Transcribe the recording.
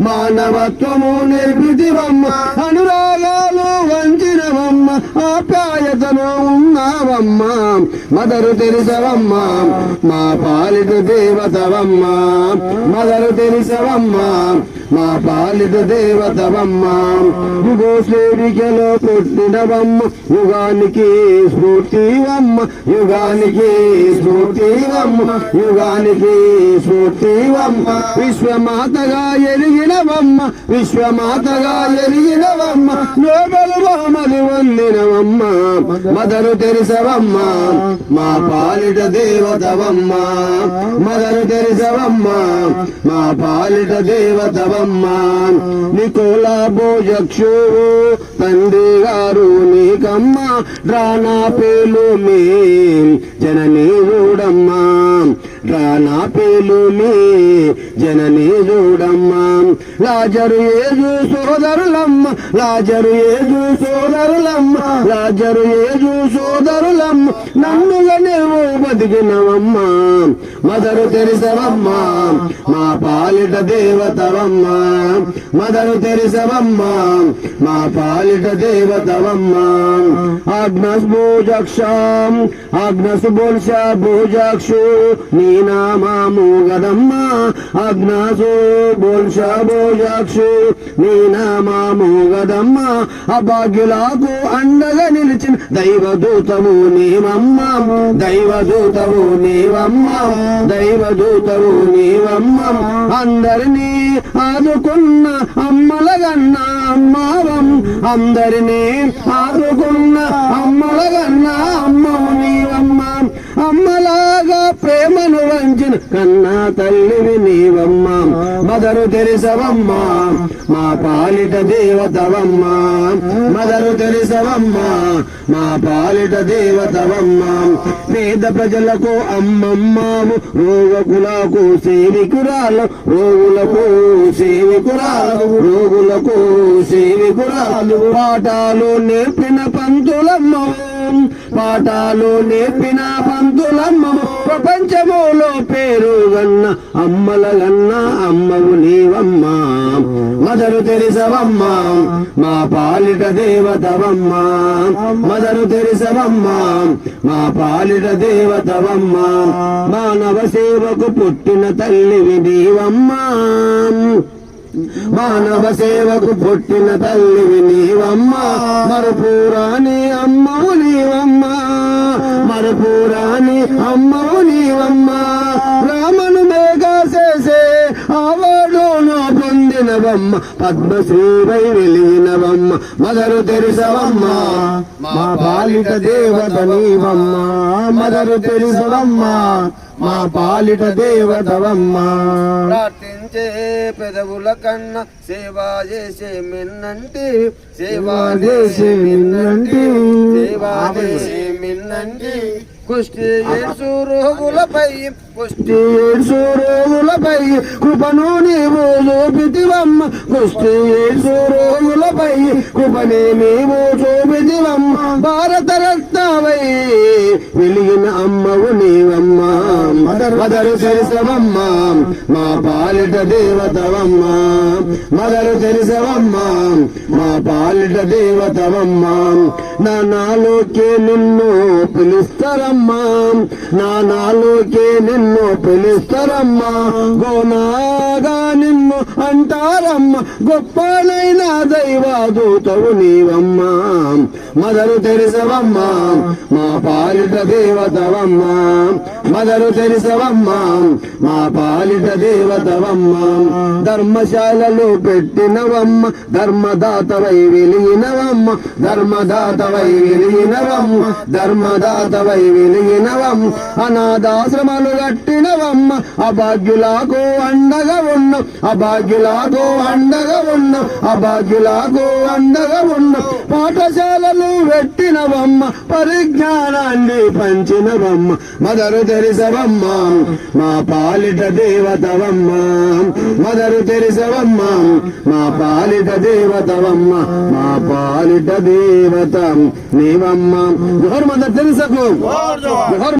మానవత్వము నిర్భృతివమ్మ అనురాగాలు వంచినవమ్మ ఆప్యాయ ఆప్యాయతను ఉన్నావమ్మా. మదరు తెరిసవమ్మ. మా పాలిట దేవతవమ్మా. మదరు తెరిసవమ్మ. మా పాలిట దేవతవమ్మా. యుగో శ్రేణికలో పుట్టినవమ్మ. యుగానికి స్ఫూర్తివమ్మ. యుగానికి స్ఫూర్తివమ్మ. యుగానికి స్ఫూర్తివమ్మ. విశ్వమాతగా ఎరిగినవమ్మ. విశ్వమాతగా ఎరిగినవమ్మ. నోబెల్ బహుమతి వందినవమ్మ మదరు తెరిసవమ్మ మా పాలిట దేవతవమ్మ. మదరు తెరిసవమ్మ మా పాలిట దేవతవమ్మ. నికోలా భోజక్షు తండ్రి గారు నీకమ్మ రానా పేలు మీ. జననీ చూడమ్మా రానా పేలు మీ జననీ చూడమ్మా లాజరు ఏజు సోదరులమ్మ లాజరు ఏజు సోదరులమ్మ లాజరు ఏజు సోదరులమ్మ నన్నుగా నువ్వు బతికినవమ్మా. మదరు తెరిసవమ్మ మా పాలిట దేవతవమ్మా. మదరు తెరిసవమ్మ మా పాలిట దేవతవమ్మా. ఆగ్నస్ భూజక్షం ఆగ్నస్ బోల్ష భోజాక్షు నీ నామాము గదమ్మ. ఆగ్నసు బోల్ష భోజాక్షు నీ నామాము గదమ్మ. అభాగ్యులకు అండగా నిలిచిన దైవదూతము నీవమ్మ. దైవదూతము నీవమ్మ. దైవదూతము నీవమ్మ. అందరినీ ఆదుకున్న అమ్మలగన్న అమ్మావం. అందరినీ ఆదుకున్న కన్నా తల్లివి నీవమ్మ. మదరు తెరిసవమ్మ. మా పాలిట దేవతవమ్మ. మదరు తెరిసవమ్మ. మా పాలిట దేవతవమ్మ. పేద ప్రజలకు అమ్మమ్మావు రోగులకు సేవికురాలు. రోగులకు సేవికురాలు. రోగులకు సేవికురాలు. పాఠాలు నేర్పిన పంతులమ్మ. పాఠాలు నేర్పిన పంతులమ్మ ప్రపంచములో పేరు గన్న అమ్మల గన్న అమ్మవు నీవమ్మ. మదరు తెరిసవమ్మా మా పాలిట దేవతవమ్మ. మదరు తెరిసవమ్మా మా పాలిట దేవతవమ్మ. మానవ సేవకు పుట్టిన తల్లివి నీవమ్మా. మానవ సేవకు పుట్టిన తల్లివి నీవమ్మ. మరుపూరాని అమ్మవు నీవమ్మ. మరుపూరాని అమ్మవు నీవమ్మ. రామను మేఘా చేసే అవార్డును పొందినవమ్మ. పద్మశ్రీవై వెలిగినవమ్మ. మదరు తెరిసవమ్మ. మా పాలిట దేవత నీవమ్మ. మదరు తెరిసవమ్మ. మా పాలిట దేవతవమ్మ. ప్రార్థించే పెదవుల కన్నా సేవా చేసే మిన్నంటి సేవా చేసే మిన్నంటి. సేవా చేసే మిన్నంటి. కుష్టి ఏడ్సు రోగులపై కుష్టి ఏడ్సు రోగులపై కృపను నీవు చూపితివమ్మ. కుష్టి రోగులపై కృపనే నీవు చూపితివమ్మ భారత రత్నవై వెలిగిన అమ్మవు నీవమ్మ. మదరు మా పాలిట దేవతవమ్మ. మదరు తెరిసవమ్మ మా పాలిట దేవతవమ్మ. నా నాలోకే నిన్ను పిలుస్తారమ్మా. నా నాలోకే నిన్ను పిలుస్తారమ్మా. గోనాగా నిన్ను అంటారమ్మా గొప్పనైన దైవదూతవు నీవమ్మా. మదరు తెరిసవమ్మా మా పాలిట దేవతవమ్మా. మదరు తెరిసవమ్మా మా పాలిట దేవతవమ్మా. ధర్మశాలలో పెట్టినవమ్మ ధర్మదాతవై వెలిగినవమ్మ. ధర్మదాతవై వెలిగినవమ్మ ధర్మదాతవై వెలిగినవమ్మ. అనాథాశ్రమాలు కట్టినవమ్మ అభాగ్యులకు అండగా ఉన్న. అభాగ్యులకు అండగా ఉన్న అభాగ్యులకు అండగా ఉన్న పాఠశాలలు పెట్టినవమ్మ పరిజ్ఞానాన్ని పంచినవమ్మ మదరు తెరిసవమ్మ మా పాలిట దేవతవమ్మ మదరు తెరిసవమ్మ మా పాలిట దేవతవమ్మ మా పాలిట దేవత నీవమ్మ. జోహర్ మదర్ తెరిసకు.